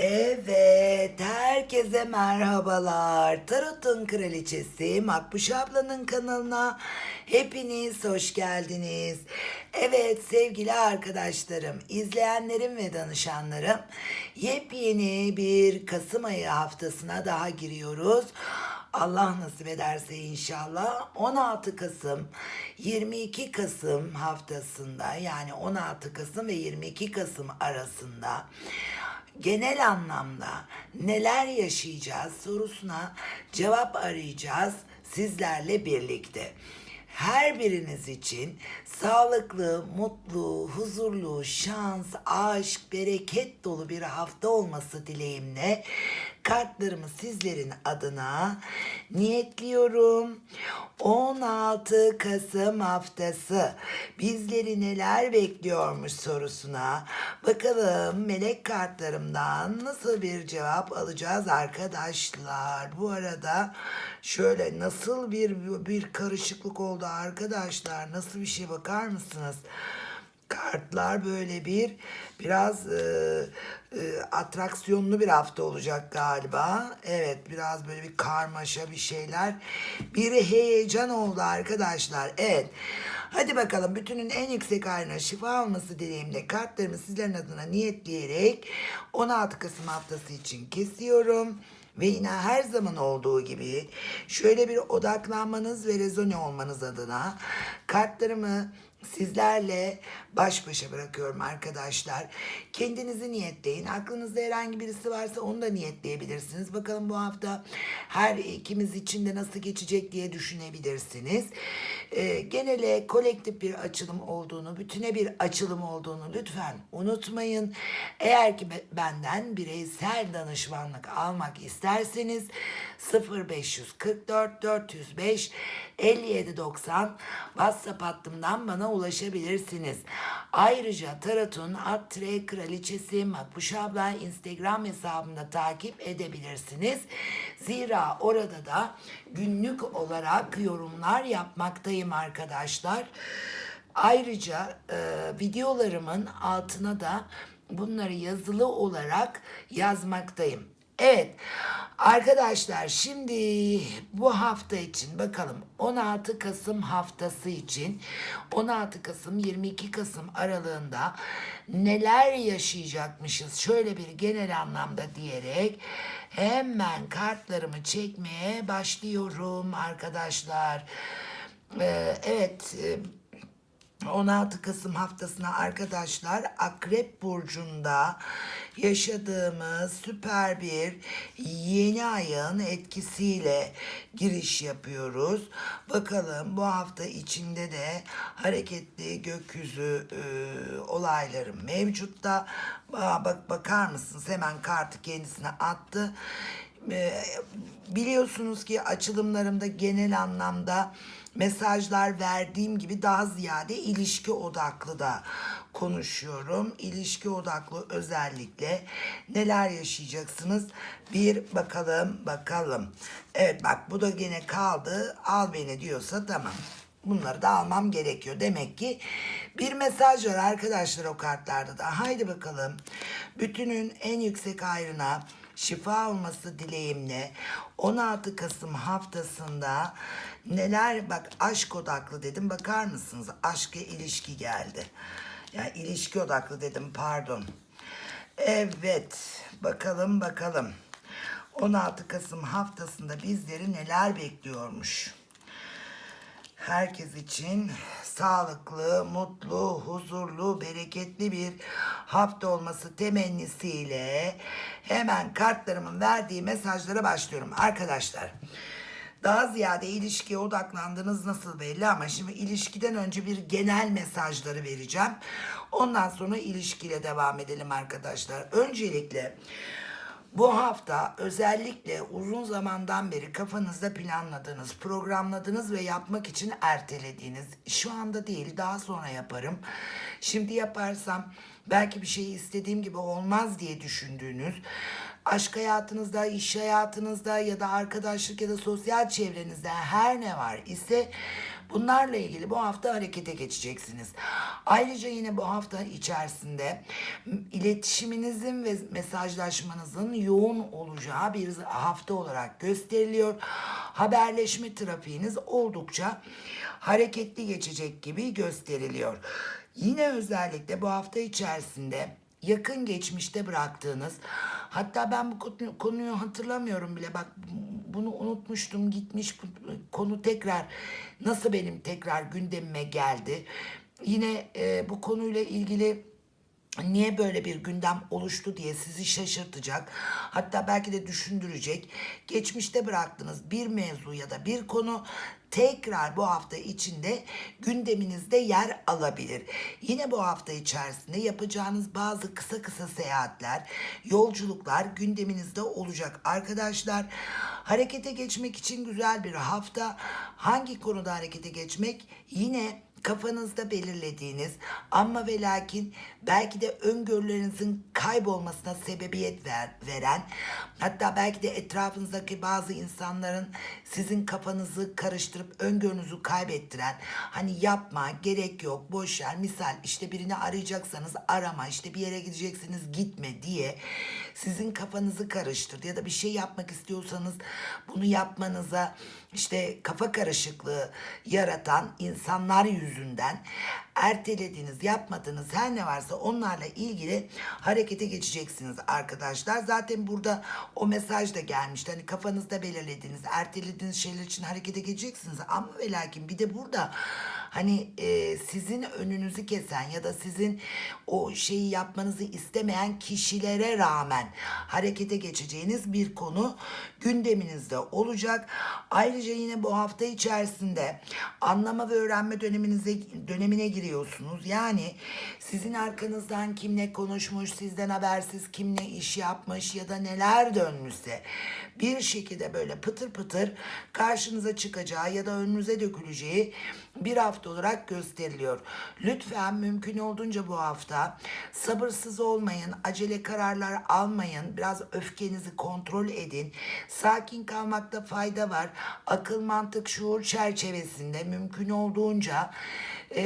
Evet, herkese merhabalar. Tarot'un kraliçesi Makbuş ablanın kanalına hepiniz hoş geldiniz. Evet sevgili arkadaşlarım, izleyenlerim ve danışanlarım, yepyeni bir Kasım ayı haftasına daha giriyoruz. Allah nasip ederse inşallah 16 Kasım 22 Kasım haftasında yani 16 Kasım ve 22 Kasım arasında genel anlamda neler yaşayacağız sorusuna cevap arayacağız sizlerle birlikte. Her biriniz için sağlıklı, mutlu, huzurlu, şans, aşk, bereket dolu bir hafta olması dileğimle kartlarımı sizlerin adına niyetliyorum. 16 Kasım haftası bizleri neler bekliyormuş sorusuna bakalım melek kartlarımdan nasıl bir cevap alacağız arkadaşlar. Bu arada şöyle nasıl bir bir karışıklık oldu arkadaşlar. Nasıl bir şey bakar mısınız? Kartlar böyle bir biraz e, e, atraksiyonlu bir hafta olacak galiba. Evet biraz böyle bir karmaşa bir şeyler. Bir heyecan oldu arkadaşlar. Evet. Hadi bakalım bütünün en yüksek haline şifa olması dileğimle kartlarımı sizlerin adına niyetleyerek 16 Kasım haftası için kesiyorum. Ve yine her zaman olduğu gibi şöyle bir odaklanmanız ve rezone olmanız adına kartlarımı sizlerle baş başa bırakıyorum arkadaşlar. Kendinizi niyetleyin. Aklınızda herhangi birisi varsa onu da niyetleyebilirsiniz. Bakalım bu hafta her ikimiz için de nasıl geçecek diye düşünebilirsiniz. Ee, genele kolektif bir açılım olduğunu, bütüne bir açılım olduğunu lütfen unutmayın. Eğer ki be- benden bireysel danışmanlık almak isterseniz 0544 405 5790 WhatsApp hattımdan bana ulaşabilirsiniz. Ayrıca Tarot'un Atre Kraliçesi Makbuş abla Instagram hesabında takip edebilirsiniz. Zira orada da günlük olarak yorumlar yapmaktayım arkadaşlar. Ayrıca e, videolarımın altına da bunları yazılı olarak yazmaktayım. Evet arkadaşlar şimdi bu hafta için bakalım 16 Kasım haftası için 16 Kasım 22 Kasım aralığında neler yaşayacakmışız şöyle bir genel anlamda diyerek hemen kartlarımı çekmeye başlıyorum arkadaşlar. Ee, evet e, 16 Kasım haftasına arkadaşlar Akrep Burcu'nda yaşadığımız süper bir yeni ayın etkisiyle giriş yapıyoruz. Bakalım bu hafta içinde de hareketli gökyüzü e, olayları mevcutta. Bak bakar mısınız hemen kartı kendisine attı. E, biliyorsunuz ki açılımlarımda genel anlamda mesajlar verdiğim gibi daha ziyade ilişki odaklı da konuşuyorum. İlişki odaklı özellikle neler yaşayacaksınız? Bir bakalım bakalım. Evet bak bu da gene kaldı. Al beni diyorsa tamam. Bunları da almam gerekiyor. Demek ki bir mesaj var arkadaşlar o kartlarda da. Haydi bakalım. Bütünün en yüksek ayrına şifa olması dileğimle 16 Kasım haftasında neler bak aşk odaklı dedim bakar mısınız aşka ilişki geldi. Yani ilişki odaklı dedim pardon. Evet bakalım bakalım 16 Kasım haftasında bizleri neler bekliyormuş. Herkes için sağlıklı, mutlu, huzurlu, bereketli bir hafta olması temennisiyle hemen kartlarımın verdiği mesajlara başlıyorum. Arkadaşlar daha ziyade ilişkiye odaklandığınız nasıl belli ama şimdi ilişkiden önce bir genel mesajları vereceğim. Ondan sonra ilişkiyle devam edelim arkadaşlar. Öncelikle bu hafta özellikle uzun zamandan beri kafanızda planladığınız, programladığınız ve yapmak için ertelediğiniz, şu anda değil daha sonra yaparım. Şimdi yaparsam belki bir şey istediğim gibi olmaz diye düşündüğünüz, aşk hayatınızda, iş hayatınızda ya da arkadaşlık ya da sosyal çevrenizde her ne var ise Bunlarla ilgili bu hafta harekete geçeceksiniz. Ayrıca yine bu hafta içerisinde iletişiminizin ve mesajlaşmanızın yoğun olacağı bir hafta olarak gösteriliyor. Haberleşme trafiğiniz oldukça hareketli geçecek gibi gösteriliyor. Yine özellikle bu hafta içerisinde yakın geçmişte bıraktığınız hatta ben bu konu- konuyu hatırlamıyorum bile. Bak bunu unutmuştum gitmiş konu tekrar nasıl benim tekrar gündemime geldi? Yine e, bu konuyla ilgili niye böyle bir gündem oluştu diye sizi şaşırtacak hatta belki de düşündürecek geçmişte bıraktığınız bir mevzu ya da bir konu tekrar bu hafta içinde gündeminizde yer alabilir. Yine bu hafta içerisinde yapacağınız bazı kısa kısa seyahatler, yolculuklar gündeminizde olacak. Arkadaşlar harekete geçmek için güzel bir hafta. Hangi konuda harekete geçmek? Yine kafanızda belirlediğiniz ama ve lakin belki de öngörülerinizin kaybolmasına sebebiyet ver, veren hatta belki de etrafınızdaki bazı insanların sizin kafanızı karıştırıp öngörünüzü kaybettiren hani yapma gerek yok boş ver misal işte birini arayacaksanız arama işte bir yere gideceksiniz gitme diye sizin kafanızı karıştırdı ya da bir şey yapmak istiyorsanız bunu yapmanıza işte kafa karışıklığı yaratan insanlar yüzünden ertelediğiniz, yapmadığınız her ne varsa onlarla ilgili harekete geçeceksiniz arkadaşlar. Zaten burada o mesaj da gelmişti. Hani kafanızda belirlediğiniz, ertelediğiniz şeyler için harekete geçeceksiniz. Ama ve lakin bir de burada hani e, sizin önünüzü kesen ya da sizin o şeyi yapmanızı istemeyen kişilere rağmen harekete geçeceğiniz bir konu gündeminizde olacak. Ayrıca yine bu hafta içerisinde anlama ve öğrenme döneminize dönemine giriyorsunuz. Yani sizin arkanızdan kimle konuşmuş, sizden habersiz kimle iş yapmış ya da neler dönmüşse bir şekilde böyle pıtır pıtır karşınıza çıkacağı ya da önünüze döküleceği bir hafta olarak gösteriliyor. Lütfen mümkün olduğunca bu hafta sabırsız olmayın, acele kararlar almayın, biraz öfkenizi kontrol edin. Sakin kalmakta fayda var. Akıl, mantık, şuur çerçevesinde mümkün olduğunca e,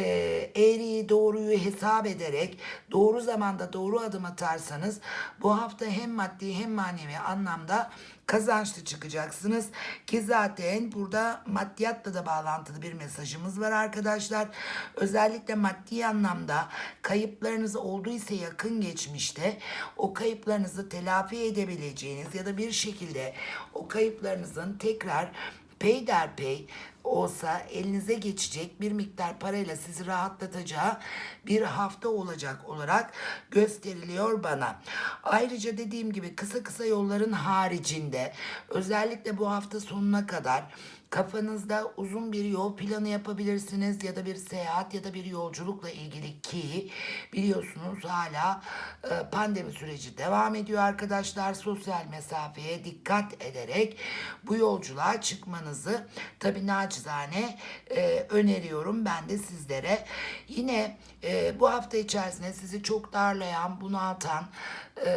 eğriyi doğruyu hesap ederek doğru zamanda doğru adım atarsanız bu hafta hem maddi hem manevi anlamda kazançlı çıkacaksınız. Ki zaten burada maddiyatla da bağlantılı bir mesajımız var arkadaşlar. Özellikle maddi anlamda kayıplarınız olduysa yakın geçmişte o kayıplarınızı telafi edebileceğiniz ya da bir şekilde o kayıplarınızın tekrar peyderpey olsa elinize geçecek bir miktar parayla sizi rahatlatacağı bir hafta olacak olarak gösteriliyor bana. Ayrıca dediğim gibi kısa kısa yolların haricinde özellikle bu hafta sonuna kadar kafanızda uzun bir yol planı yapabilirsiniz ya da bir seyahat ya da bir yolculukla ilgili ki biliyorsunuz hala e, pandemi süreci devam ediyor arkadaşlar. Sosyal mesafeye dikkat ederek bu yolculuğa çıkmanızı tabii naçizane e, öneriyorum ben de sizlere. Yine e, bu hafta içerisinde sizi çok darlayan, bunaltan e,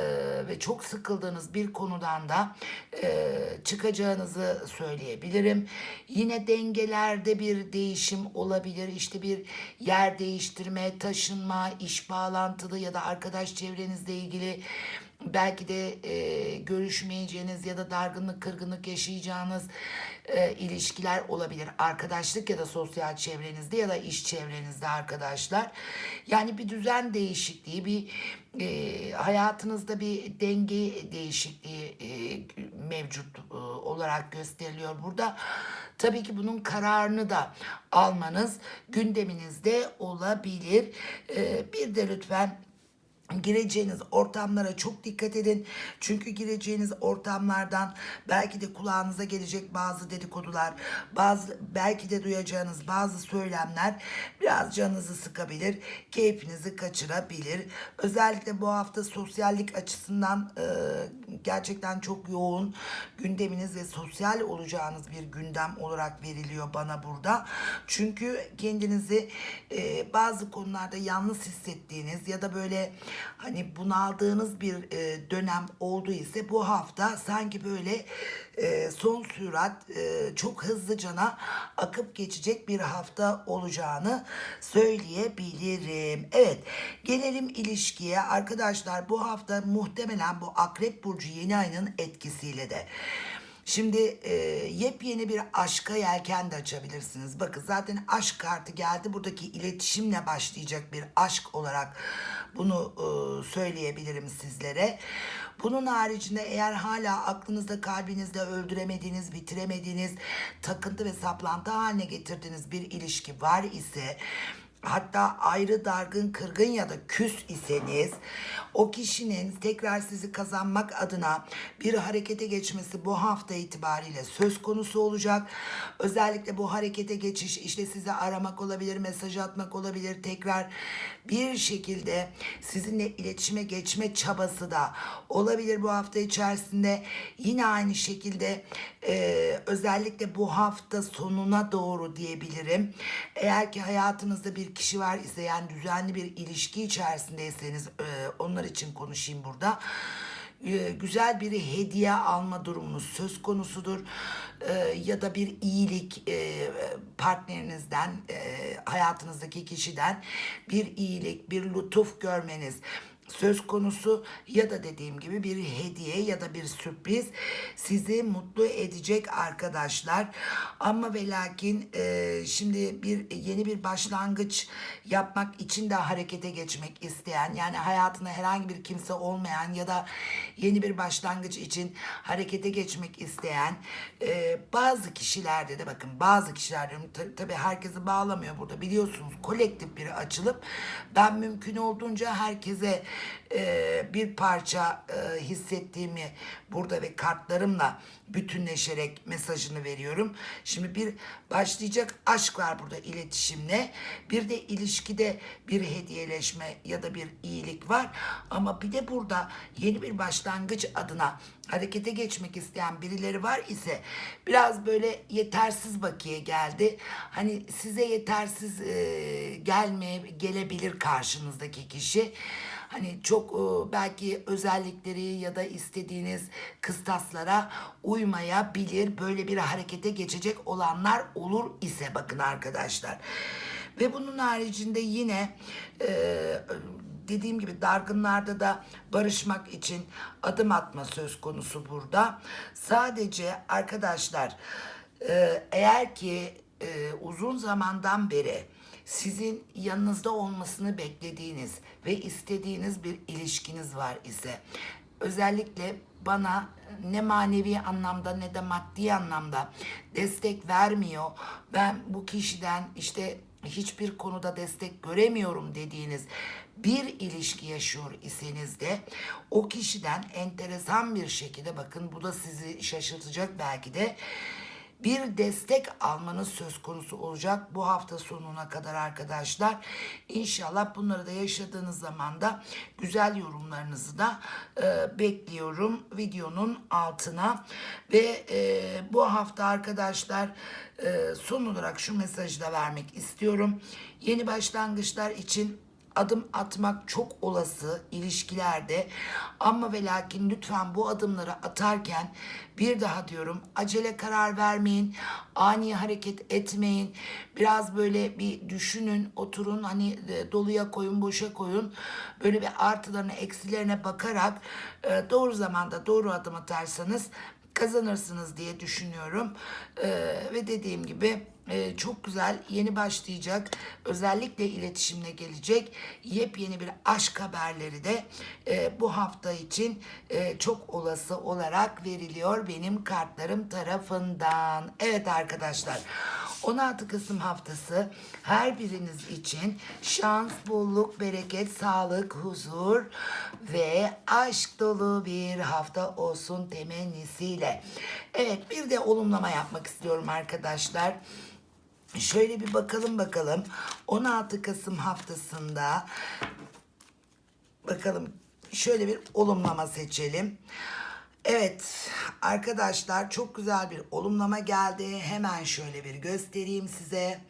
ve çok sıkıldığınız bir konudan da e, çıkacağınızı söyleyebilirim. Yine dengelerde bir değişim olabilir. İşte bir yer değiştirme, taşınma, iş bağlantılı ya da arkadaş çevrenizle ilgili belki de e, görüşmeyeceğiniz ya da dargınlık, kırgınlık yaşayacağınız e, ilişkiler olabilir. Arkadaşlık ya da sosyal çevrenizde ya da iş çevrenizde arkadaşlar. Yani bir düzen değişikliği, bir e, hayatınızda bir denge değişikliği e, mevcut e, olarak gösteriliyor burada. Tabii ki bunun kararını da almanız gündeminizde olabilir. E, bir de lütfen gireceğiniz ortamlara çok dikkat edin. Çünkü gireceğiniz ortamlardan belki de kulağınıza gelecek bazı dedikodular, bazı belki de duyacağınız bazı söylemler biraz canınızı sıkabilir, keyfinizi kaçırabilir. Özellikle bu hafta sosyallik açısından e, gerçekten çok yoğun gündeminiz ve sosyal olacağınız bir gündem olarak veriliyor bana burada. Çünkü kendinizi e, bazı konularda yalnız hissettiğiniz ya da böyle hani bunaldığınız bir e, dönem oldu ise bu hafta sanki böyle e, son sürat e, çok hızlıcana akıp geçecek bir hafta olacağını söyleyebilirim. Evet gelelim ilişkiye arkadaşlar bu hafta muhtemelen bu akrep burcu yeni ayının etkisiyle de Şimdi e, yepyeni bir aşka yelken de açabilirsiniz. Bakın zaten aşk kartı geldi. Buradaki iletişimle başlayacak bir aşk olarak bunu e, söyleyebilirim sizlere. Bunun haricinde eğer hala aklınızda kalbinizde öldüremediğiniz, bitiremediğiniz, takıntı ve saplantı haline getirdiğiniz bir ilişki var ise hatta ayrı dargın kırgın ya da küs iseniz o kişinin tekrar sizi kazanmak adına bir harekete geçmesi bu hafta itibariyle söz konusu olacak. Özellikle bu harekete geçiş işte sizi aramak olabilir, mesaj atmak olabilir, tekrar bir şekilde sizinle iletişime geçme çabası da olabilir bu hafta içerisinde. Yine aynı şekilde e, özellikle bu hafta sonuna doğru diyebilirim. Eğer ki hayatınızda bir kişi var ise yani düzenli bir ilişki içerisindeyseniz e, onlar için konuşayım burada. E, güzel bir hediye alma durumunuz söz konusudur. E, ya da bir iyilik e, partnerinizden e, hayatınızdaki kişiden bir iyilik bir lütuf görmeniz söz konusu ya da dediğim gibi bir hediye ya da bir sürpriz sizi mutlu edecek arkadaşlar. Ama ve lakin e, şimdi bir yeni bir başlangıç yapmak için de harekete geçmek isteyen yani hayatında herhangi bir kimse olmayan ya da yeni bir başlangıç için harekete geçmek isteyen e, bazı kişilerde de bakın bazı kişiler diyorum ta- tabii herkesi bağlamıyor burada biliyorsunuz kolektif bir açılıp ben mümkün olduğunca herkese e, bir parça e, hissettiğimi burada ve kartlarımla bütünleşerek mesajını veriyorum. Şimdi bir başlayacak aşk var burada iletişimle. Bir de ilişkide bir hediyeleşme ya da bir iyilik var. Ama bir de burada yeni bir başlangıç adına harekete geçmek isteyen birileri var ise biraz böyle yetersiz bakiye geldi. Hani size yetersiz e, gelmeye gelebilir karşınızdaki kişi. Hani çok e, belki özellikleri ya da istediğiniz kıstaslara uymayabilir. Böyle bir harekete geçecek olanlar olur ise bakın arkadaşlar. Ve bunun haricinde yine e, dediğim gibi dargınlarda da barışmak için adım atma söz konusu burada. Sadece arkadaşlar e, eğer ki e, uzun zamandan beri sizin yanınızda olmasını beklediğiniz ve istediğiniz bir ilişkiniz var ise özellikle bana ne manevi anlamda ne de maddi anlamda destek vermiyor. Ben bu kişiden işte hiçbir konuda destek göremiyorum dediğiniz bir ilişki yaşıyor iseniz de o kişiden enteresan bir şekilde bakın bu da sizi şaşırtacak belki de bir destek almanız söz konusu olacak bu hafta sonuna kadar arkadaşlar. İnşallah bunları da yaşadığınız zaman da güzel yorumlarınızı da e, bekliyorum videonun altına. Ve e, bu hafta arkadaşlar e, son olarak şu mesajı da vermek istiyorum. Yeni başlangıçlar için adım atmak çok olası ilişkilerde. Ama ve lakin lütfen bu adımları atarken bir daha diyorum acele karar vermeyin ani hareket etmeyin. Biraz böyle bir düşünün oturun hani e, doluya koyun boşa koyun. Böyle bir artılarına eksilerine bakarak e, doğru zamanda doğru adım atarsanız kazanırsınız diye düşünüyorum. E, ve dediğim gibi e, çok güzel yeni başlayacak özellikle iletişimle gelecek yepyeni bir aşk haberleri de e, bu hafta için e, çok olası olarak veriliyor benim kartlarım tarafından. Evet arkadaşlar 16 Kasım haftası her biriniz için şans, bolluk, bereket, sağlık, huzur ve aşk dolu bir hafta olsun temennisiyle. Evet bir de olumlama yapmak istiyorum arkadaşlar. Şöyle bir bakalım bakalım. 16 Kasım haftasında bakalım şöyle bir olumlama seçelim. Evet arkadaşlar çok güzel bir olumlama geldi. Hemen şöyle bir göstereyim size.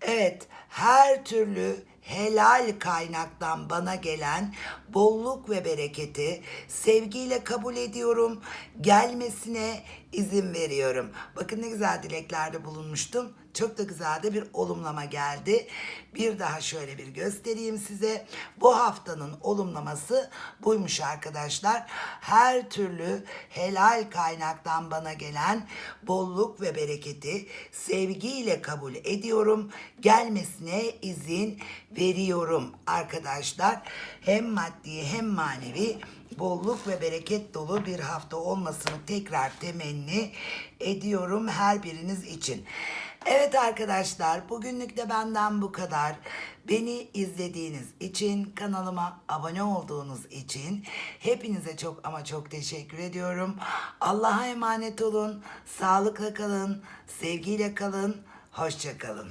Evet her türlü helal kaynaktan bana gelen bolluk ve bereketi sevgiyle kabul ediyorum. Gelmesine izin veriyorum. Bakın ne güzel dileklerde bulunmuştum. Çok da güzel de bir olumlama geldi. Bir daha şöyle bir göstereyim size. Bu haftanın olumlaması buymuş arkadaşlar. Her türlü helal kaynaktan bana gelen bolluk ve bereketi sevgiyle kabul ediyorum. Gelmesine izin veriyorum arkadaşlar. Hem maddi hem manevi bolluk ve bereket dolu bir hafta olmasını tekrar temenni ediyorum her biriniz için. Evet arkadaşlar bugünlük de benden bu kadar. Beni izlediğiniz için, kanalıma abone olduğunuz için hepinize çok ama çok teşekkür ediyorum. Allah'a emanet olun, sağlıkla kalın, sevgiyle kalın, hoşça kalın.